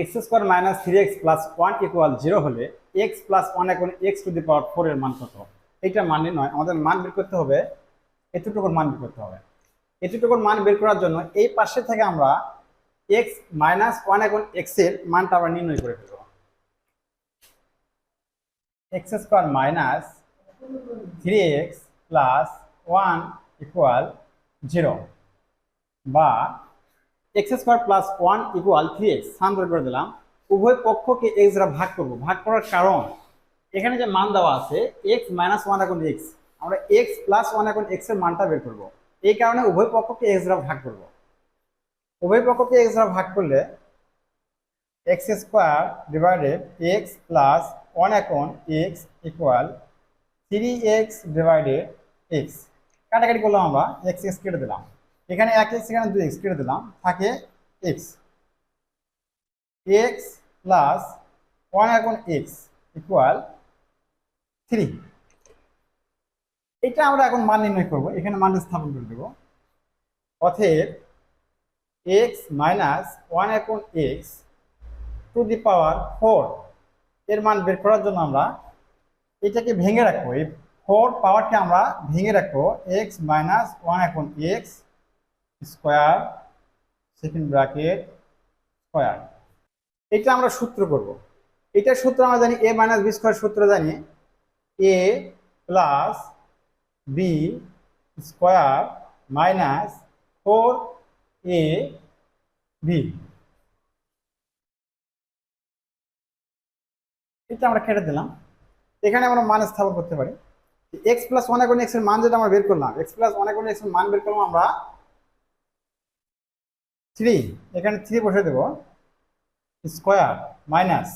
X square minus three X plus one equal zero হলে x plus one এখন X to the power four এর মান কত? এইটা মানে নয়, আমাদের মান বের করতে হবে, এতটুকুর মান বের করতে হবে। এতটুকুর মান বের করার জন্য এই পাশে থেকে আমরা এক্স মাইনাস ওয়ান এখন এক্সের মানটা আমরা নির্ণয় করে ফেলব। X square minus three X plus one equal zero বা X square plus one equal three X. স্থানান্তর করে দিলাম। উভয় পক্ষকে এক্স দ্বারা ভাগ করব। ভাগ করার কারণ, এখানে যে মান দেওয়া আছে, এক্স মাইনাস ওয়ান এখন এক্স। আমরা এক্স প্লাস ওয়ান এখন এক্সের মানটা বের করব। এই কারণে উভয় পক্ষকে এক্স দ্বারা ভাগ করব। উভয় পক্ষকে এক্স দ্বারা ভাগ করলে X square divided X plus one এখন X equal three X divided X. কাটাকাটি করলাম আমরা, এক্স এক্স কেটে দিলাম। এখানে এক এক্স এখানে দুই এক্স কেটে দিলাম। থাকে এক্স এক্স প্লাস ওয়ান এখন এক্স ইকুয়াল থ্রি এটা আমরা এখন মান নির্ণয় করব। এখানে মান স্থাপন করে দেব। অথের এক্স মাইনাস ওয়ান এখন X to the power four এর মান বের করার জন্য আমরা এটাকে ভেঙে রাখব। এই ফোর পাওয়ারকে আমরা ভেঙে রাখব। এক্স মাইনাস ওয়ান এখন X square second bracket square. এটা আমরা সূত্র করব। এটার সূত্র আমরা জানি এ মাইনাস বি স্কোয়ার সূত্র জানি। A plus B square minus four A B এটা আমরা কেটে দিলাম। এখানে আমরা মান স্থাপন করতে পারি। এক্স প্লাস ওয়ান এক্সের মান যেটা আমরা বের করলাম এক্স প্লাস ওয়ান এক্সের মান বের করলাম আমরা থ্রি, এখানে থ্রি বসে দেব। Square, minus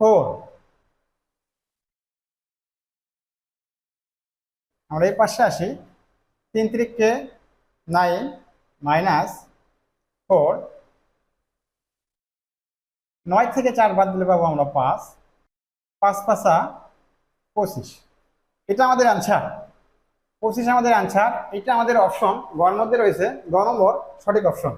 four. আমরা এই পাশে আসি। তিন তিরিককে নাইন, মাইনাস ফোর। নয় থেকে চার বাদ দিলে পাবো আমরা পাঁচ। পাঁচ পাঁচা পঁচিশ। এটা আমাদের আনসার পঁচিশ আমাদের আনসার এটা আমাদের অপশন গর মধ্যে রয়েছে গ নম্বর সঠিক অপশন